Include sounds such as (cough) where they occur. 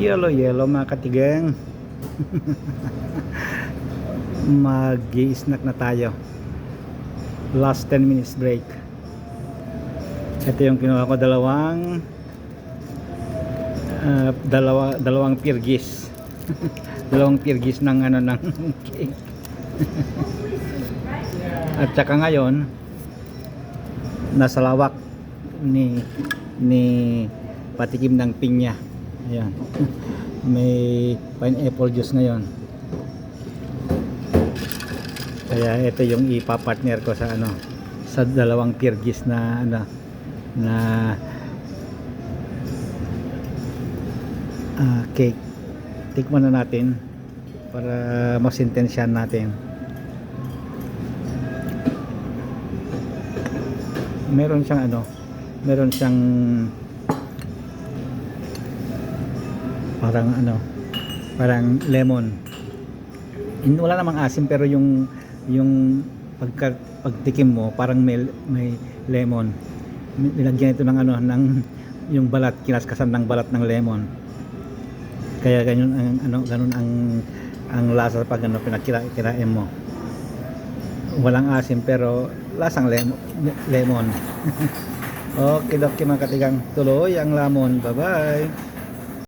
Yellow, yellow mga katigang. (laughs) mag snack na tayo. Last 10 minutes break. Ito yung kinuha ko dalawang ah, dalawa, dalawang pirgis. (laughs) dalawang pirgis ng ano ng cake. (laughs) At saka ngayon nasa lawak ni ni patikim ng pinya. Ayan. (laughs) May pineapple juice ngayon. Kaya ito yung ipapartner ko sa ano sa dalawang pirgis na ano na ah, cake. Tikman na natin para masintensyan natin. Meron siyang ano, meron siyang parang ano, parang lemon. Hin- Wala namang asim pero yung yung pagka pagtikim mo parang may may lemon. Nilagyan ito ng ano ng yung balat kinaskasan ng balat ng lemon. Kaya ganyan ang ano ganun ang ang lasa pag ano pinakirain mo. Walang asim pero lasang lemon. lemon. (laughs) okay, okay mga katigang tuloy ang lamon. Bye-bye.